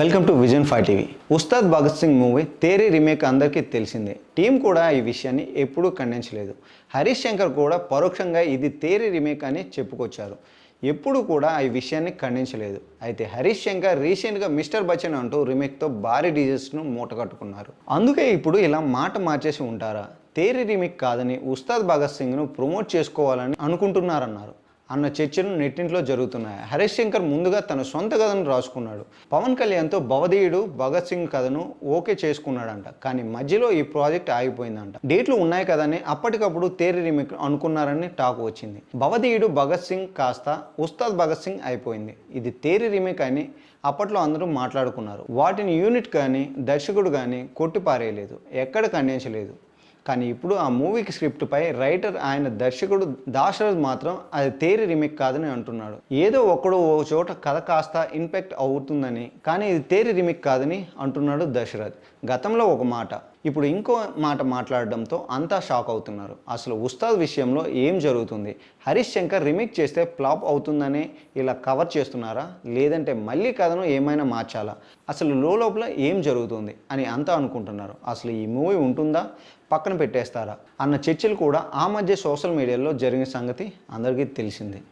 Welcome to vision five TV Ustaad Bhagat Singh movie Theri remake అందరికీ తెలిసిందే. Team కూడా ఈ విషయాన్ని ఎప్పుడూ ఖండించలేదు. హరీష్ శంకర్ కూడా పరోక్షంగా ఇది తేరీ రీమేక్ అని చెప్పుకొచ్చారు. ఎప్పుడు కూడా ఈ విషయాన్ని ఖండించలేదు. అయితే హరీష్ శంకర్ రీసెంట్గా మిస్టర్ బచ్చన్ అంటూ రీమేక్తో భారీ డీజెస్ను మూటగట్టుకున్నారు అందుకే ఇప్పుడు ఇలా మాట మార్చేసి ఉంటారా? తేరీ రీమేక్ కాదని ఉస్తాద్ భగత్ సింగ్ను ప్రమోట్ చేసుకోవాలని అనుకుంటున్నారన్నారు. అన్న చర్చలు నెట్టింట్లో జరుగుతున్నాయి. హరీష్ శంకర్ ముందుగా తన సొంత కథను రాసుకున్నాడు. పవన్ కళ్యాణ్తో భవదీయుడు భగత్ సింగ్ కథను ఓకే చేసుకున్నాడంట. కానీ మధ్యలో ఈ ప్రాజెక్ట్ ఆగిపోయిందంట. డేట్లు ఉన్నాయి కదని అప్పటికప్పుడు తేరి రీమేక్ అనుకున్నారని టాక్ వచ్చింది. భవదీయుడు భగత్ సింగ్ కాస్త ఉస్తాద్ భగత్ సింగ్ అయిపోయింది. ఇది తేరి రీమేక్ అని అప్పట్లో అందరూ మాట్లాడుకున్నారు. వాటిని యూనిట్ కానీ దర్శకుడు కానీ కొట్టిపారేయలేదు. ఎక్కడ ఖండించలేదు. కానీ ఇప్పుడు ఆ మూవీకి స్క్రిప్ట్పై రైటర్ ఆయన దర్శకుడు దాశరథ్ మాత్రం అది తేరి రీమేక్ కాదని అంటున్నాడు. ఏదో ఒకడు ఓ చోట కథ కాస్త ఇంపాక్ట్ అవుతుందని కానీ ఇది తేరి రీమేక్ కాదని అంటున్నాడు దశరథ్. గతంలో ఒక మాట ఇప్పుడు ఇంకో మాట మాట్లాడడంతో అంతా షాక్ అవుతున్నారు. అసలు ఉస్తాద్ విషయంలో ఏం జరుగుతుంది? హరీష్ శంకర్ రిమేక్ చేస్తే ఫ్లాప్ అవుతుందని ఇలా కవర్ చేస్తున్నారా? లేదంటే మళ్ళీ కథను ఏమైనా మార్చాలా? అసలు లోపల ఏం జరుగుతుంది అని అంతా అనుకుంటున్నారు. అసలు ఈ మూవీ ఉంటుందా? పక్కన పెట్టేస్తారా అన్న చర్చలు కూడా ఆ మధ్య సోషల్ మీడియాలో జరిగిన సంగతి అందరికీ తెలిసిందే.